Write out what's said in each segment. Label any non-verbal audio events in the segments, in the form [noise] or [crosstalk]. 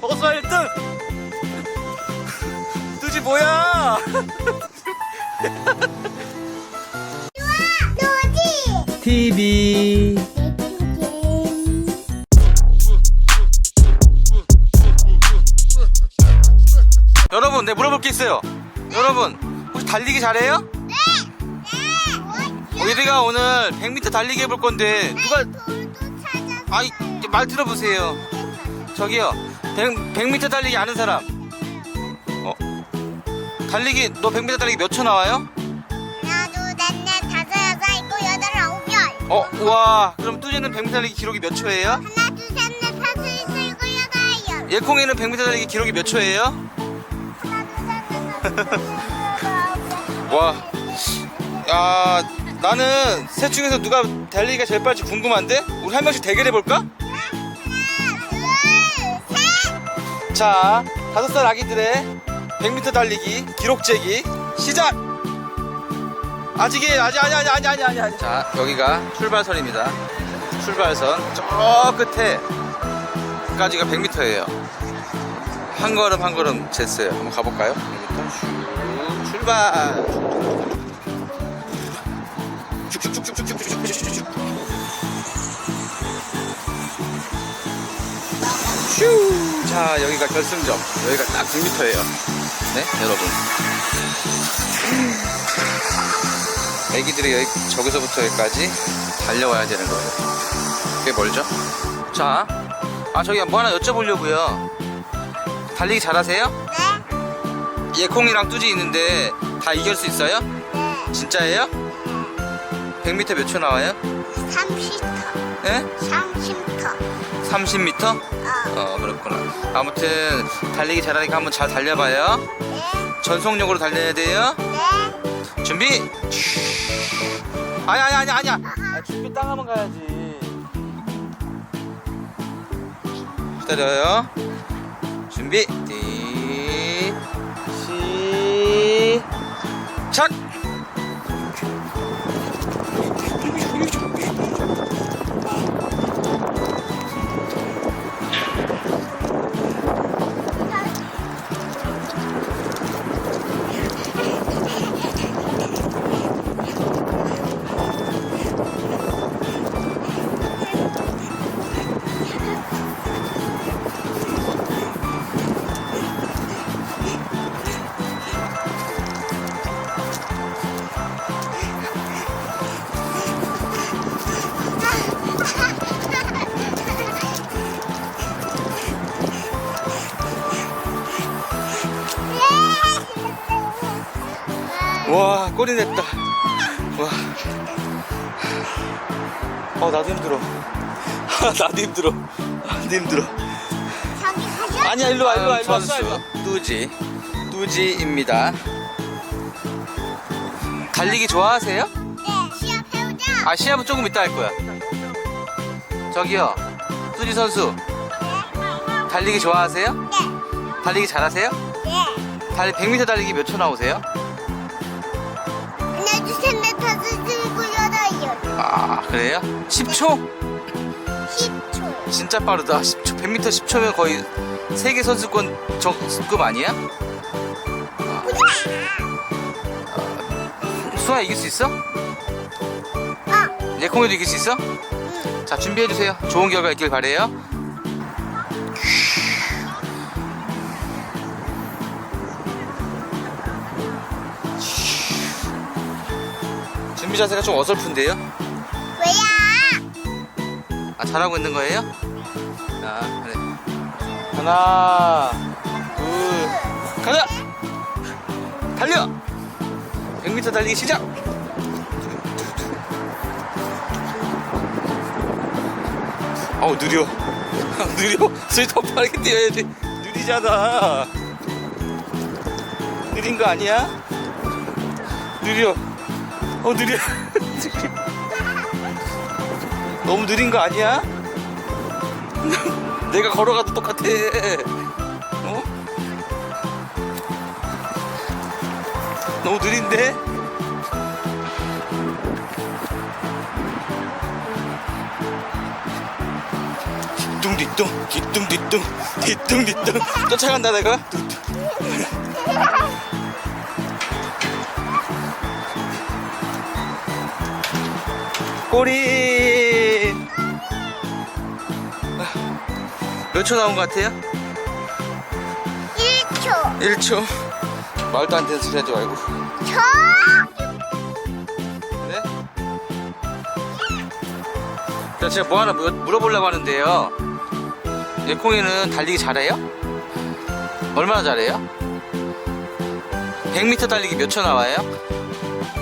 어서 1등! 뚜지 뭐야? TV. 여러분, 내 물어볼 게 있어요. 여러분, 혹시 달리기 잘해요? 네. 우리가 오늘 100m 달리기 해볼 건데, 누가, 아이, 말 들어보세요. 저기요, 100, 100m 달리기 아는 사람. 어? 달리기, 너 100m 달리기 몇 초 나와요? 하나 둘셋넷 다섯 여섯 일곱 여덟 아홉 열 어, 우와. 그럼 뚜지는 100m 달리기 기록이 몇 초예요? 하나 둘셋넷 다섯 여섯 일곱 여덟 열 예콩이는 100m 달리기 기록이 몇 초예요? 하나 둘셋넷 다섯 여섯 와. 야, 나는 셋 중에서 누가 달리기가 제일 빠를지 궁금한데? 우리 한 명씩 대결해볼까? 자, 다섯 살 아기들의 100m 달리기 기록 재기 시작! 아직이 아직 아니 아니 아니 아니 아니 아니. 자, 여기가 출발선입니다. 출발선 저 끝에까지가 100m예요. 한 걸음 한 걸음 쟀어요. 한번 가볼까요? 100m 슈 출발. 쭉쭉쭉쭉쭉쭉쭉쭉쭉쭉. 슈! 2차 여기가 결승점 여기가 딱 100m예요 네 여러분 애기들이 여기, 저기서부터 여기까지 달려와야 되는 거예요 그게 멀죠? 자아 저기 뭐 하나 여쭤보려고요 달리기 잘하세요? 네 예콩이랑 뚜지 있는데 다 이길 수 있어요? 네 진짜예요? 100m 몇 초 나와요? 30m 네? 30m 30m? 어 어, 그렇구나. 아무튼, 달리기 잘하니까 한번 잘 달려봐요. 네. 전속력으로 달려야 돼요. 네. 준비. 아니 아니 아니 아니야. 아, 준비 땅 한번 가야지. 기다려요. 준비. 와 꼬리 냈다. 와. 어 나도 힘들어. [laughs] 나도 힘들어. 나도 힘들어. 아니야 일로 와 일로 와 일로 와. 와. 뚜지 뚜지입니다. 달리기 좋아하세요? 네 시합 해보자 아 시합은 조금 이따 할 거야. 저기요 뚜지 선수 네. 달리기 좋아하세요? 네. 달리기 잘하세요? 네. 달 100m 달리기 몇 초 나오세요? 아 그래요? 10초? 10초 진짜 빠르다. 10초, 100m 10초면 거의 세계 선수권 정급 아니야? 수아 이길 수 있어? 어 예콩이도 이길 수 있어? 자 준비해 주세요. 좋은 결과 있길 바래요. 준비 자세가 좀 어설픈데요? 아 잘하고 있는 거예요? 자 그래. 하나 둘 가자! 달려! 100m 달리기 시작! 어우 느려. [laughs] 느려. 소리 더 빠르게 뛰어야지 느리잖아. 느린 거 아니야? 느려. 어 느려 [laughs] 너무 느린 거 아니야? [laughs] 내가 걸어가도 똑같아. 어? 너무 느린데? 둥 뒤뚱 뒤뚱 뒤뚱 뒤뚱 뒤뚱 뒤뚱 쫓아간다 내가 꼬리 초 나온 것 같아요? 1초 1초 말도 안 되는 소리 하지 말고 저 네? 자, 제가 뭐 하나 물- 물어보려고 하는데요. 예콩이는 달리기 잘해요? 얼마나 잘해요? 100m 달리기 몇 초 나와요?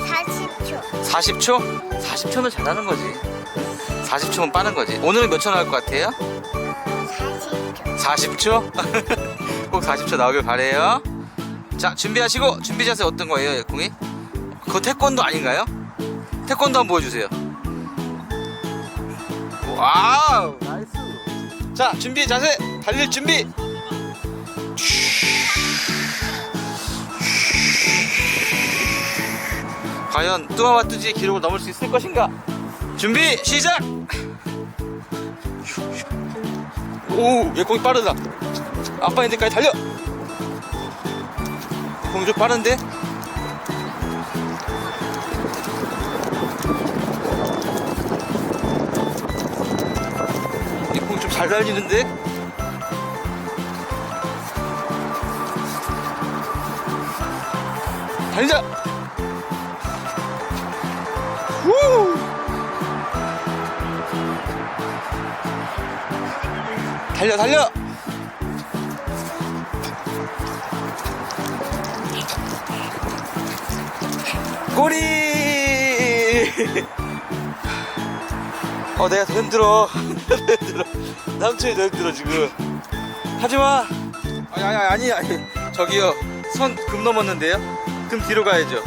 40초 40초? 40초면 잘하는 거지. 40초면 빠른 거지. 오늘은 몇 초 나올 것 같아요? 40초 40초? [laughs] 꼭 40초 나오길 바래요. 자, 준비하시고 준비 자세 어떤 거예요, 예콩이? 그거 태권도 아닌가요? 태권도 한번 보여주세요. 와우, 나이스. 자, 준비 자세 달릴 준비. 과연 뚜아와 뚜지의 기록을 넘을 수 있을 것인가? 준비 시작. 오, 얘 공이 빠르다. 아빠 인데까지 달려. 공이 좀 빠른데? 이 공이 좀잘 달리는데? 달리자! 달려 달려! 꼬리! 어, 내가 더 힘들어. [laughs] 더 힘들어. 삼촌이 더 힘들어, 지금. 하지마! 아니, 아니, 아니, 아니. 저기요. 선 금 넘었는데요? 금 뒤로 가야죠.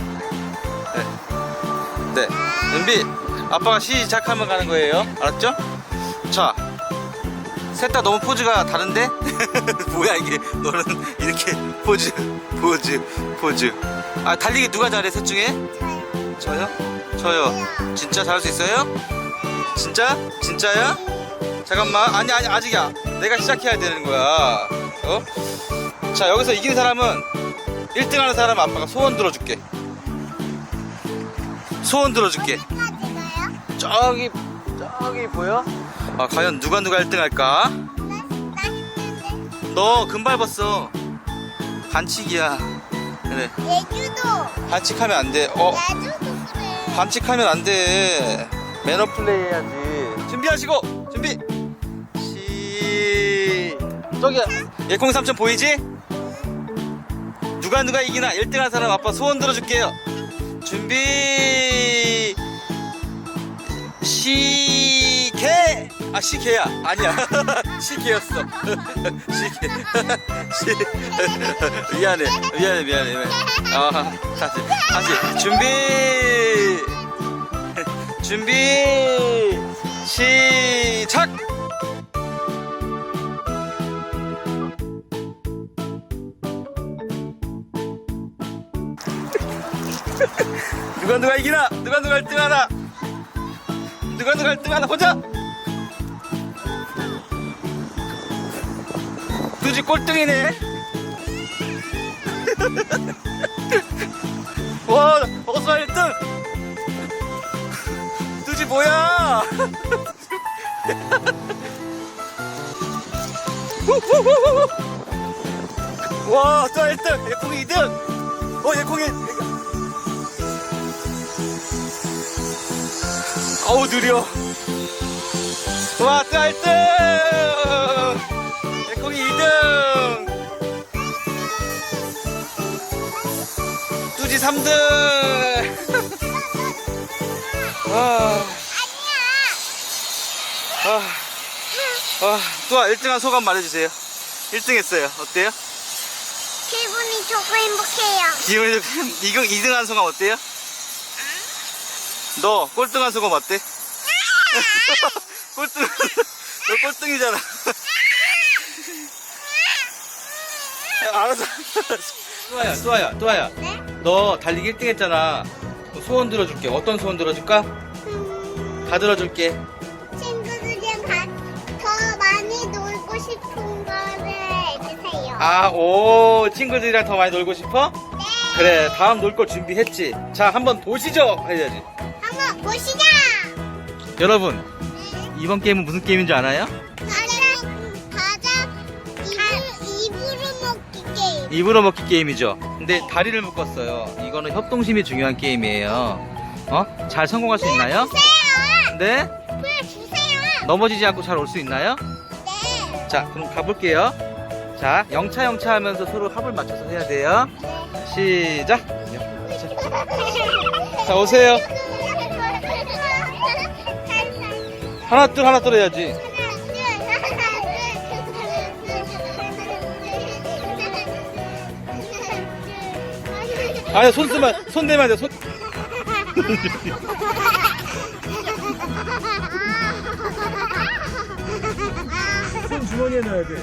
네. 네. 은비, 아빠가 시작하면 가는 거예요. 알았죠? 자. 셋 다 너무 포즈가 다른데? [laughs] 뭐야, 이게. 너는 이렇게 포즈, 포즈, 포즈. 아, 달리기 누가 잘해, 셋 중에? 저요? 저요. 진짜 잘할 수 있어요? 진짜? 진짜야? 잠깐만. 아니, 아니, 아직이야. 내가 시작해야 되는 거야. 어? 자, 여기서 이긴 사람은 1등 하는 사람 아빠가 소원 들어줄게. 소원 들어줄게. 저기, 저기 보여? 아, 과연 누가 누가 1등 할까? 나 했는데 너금 밟았어. 반칙이야. 그래. 예주도 반칙하면 안 돼. 어, 예주도 그래 반칙하면 안 돼. 매너 플레이 해야지. 준비하시고 준비. 시. 저기야. 예콩 삼촌 보이지? 누가 누가 이기나 1등한 사람 아빠 소원 들어줄게요. 준비. 시개. 아 시개야. 아니야. [laughs] 시개였어. [laughs] 시개. [laughs] 시. 미안해. 미안해. 미안해. 아 다시 다시 준비. 준비 시작 누가 누가 이기나 누가 누가 1등 하나 누가 누가 1등 하나 보자 두지 꼴등이네 [laughs] 와 어서 1등 뚜지 뭐야? [laughs] 와, 또 1등! 예콩이 2등! 어, 예콩이! 어우, 느려! 와, 또 1등! 예콩이 2등! 뚜지 3등! [laughs] 아. 아, 아, 또 1등한 소감 말해주세요. 1등 했어요. 어때요? 기분이 좋고 행복해요 기분이 좋게, 이거 2등한 소감 어때요? 너 꼴등한 소감 어때? [laughs] 꼴등, 너 꼴등이잖아. 알았어. 또아야, 또아야, 또아야. 네? 너 달리기 1등 했잖아. 소원 들어줄게. 어떤 소원 들어줄까? 다 들어줄게. 친구들이랑 가, 더 많이 놀 아, 오, 친구들이랑 더 많이 놀고 싶어? 네. 그래, 다음 놀거 준비했지. 자, 한번 보시죠. 해야지. 한번 보시자. 여러분, 이번 게임은 무슨 게임인 줄 아나요? 입으로 먹기 게임이죠. 근데 다리를 묶었어요. 이거는 협동심이 중요한 게임이에요. 어? 잘 성공할 수 있나요? 주세요. 네? 풀 주세요. 넘어지지 않고 잘 올 수 있나요? 네. 자, 그럼 가볼게요. 자, 영차 영차 하면서 서로 합을 맞춰서 해야 돼요. 시작. 자, 오세요. [laughs] 하나 둘 하나 둘 해야지. 아니, 손 쓰면 손 내면 안 돼. 손. 손 주머니에 넣어야 돼.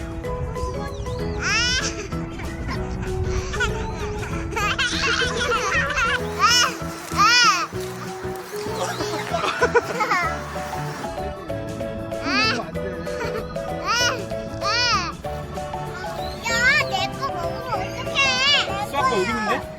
야, 내 거 먹으면 어떡해? 수 아까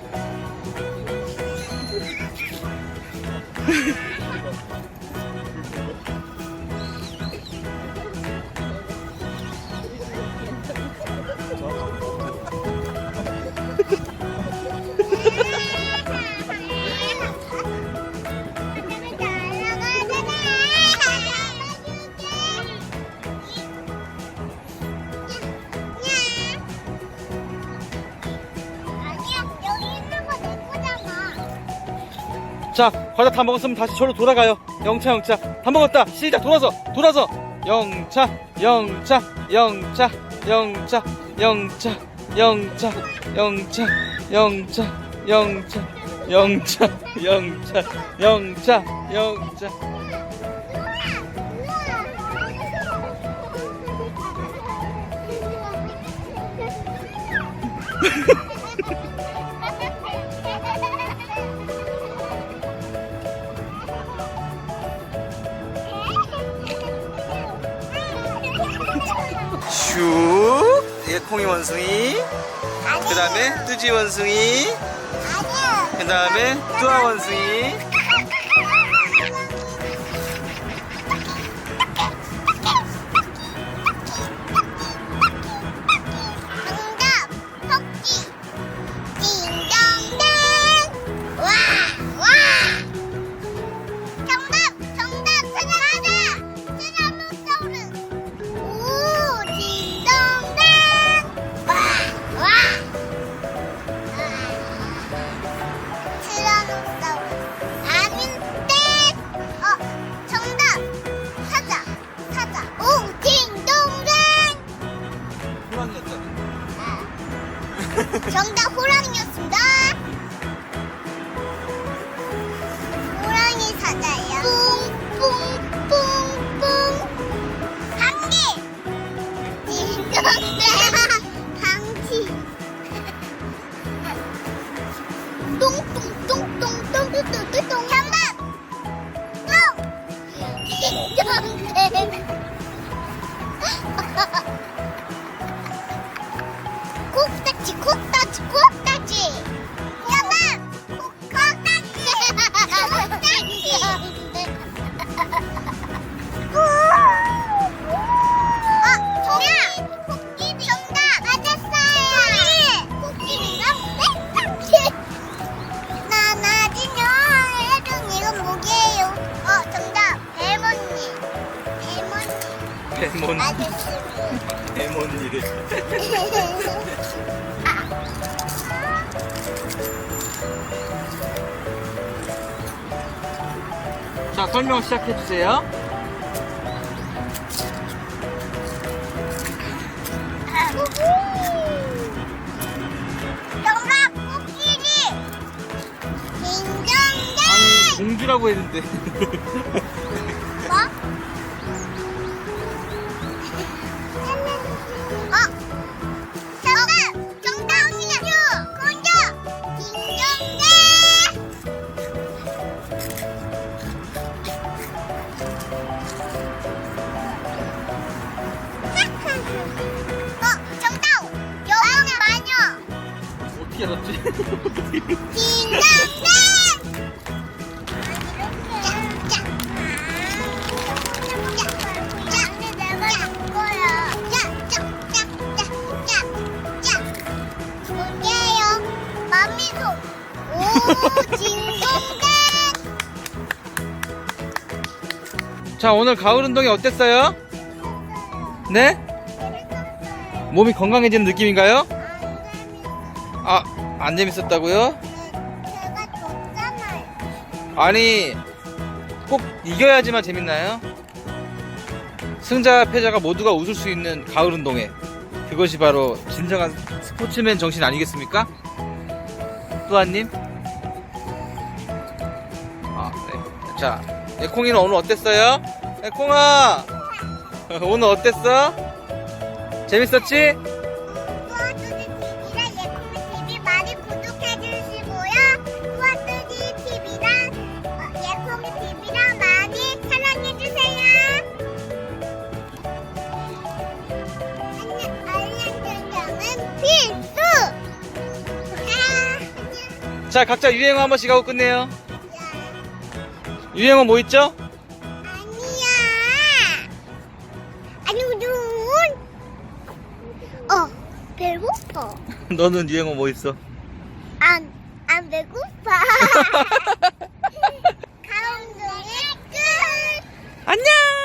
자, 과자 다 먹었으면 다시 저로 돌아가요. 영차, 영차. 다 먹었다. 시작. 돌아서, 돌아서. 영차, 영차, 영차, 영차, 영차, 영차, 영차, 영차, 영차, 영차, 영차, 영차, 영차. 슉. 콩이 원숭이. 그 다음에 뚜지 원숭이. 그 다음에 뚜아 원숭이. 啊，对呀。 시작해주세요. 정답 코끼리 아니, 공주라고 했는데. [laughs] 딩동댕! [laughs] 자, 오늘 가을 운동이 어땠어요? 네? 몸이 건강해지는 느낌인가요? 아, 안 재밌었다고요? 제가 줬잖아요. 아니, 꼭 이겨야지만 재밌나요? 승자, 패자가 모두가 웃을 수 있는 가을 운동회. 그것이 바로 진정한 스포츠맨 정신 아니겠습니까? 또한님? 아, 네. 자, 에콩이는 오늘 어땠어요? 에콩아! [laughs] 오늘 어땠어? 재밌었지? 자, 각자 유행어 한 번씩 하고 끝내요. 유행어 뭐 있죠? 아니야. 눈. 어, 배고파. [laughs] 너는 유행어 뭐 있어? 안, 안 배고파. [laughs] [laughs] 끝. 안녕!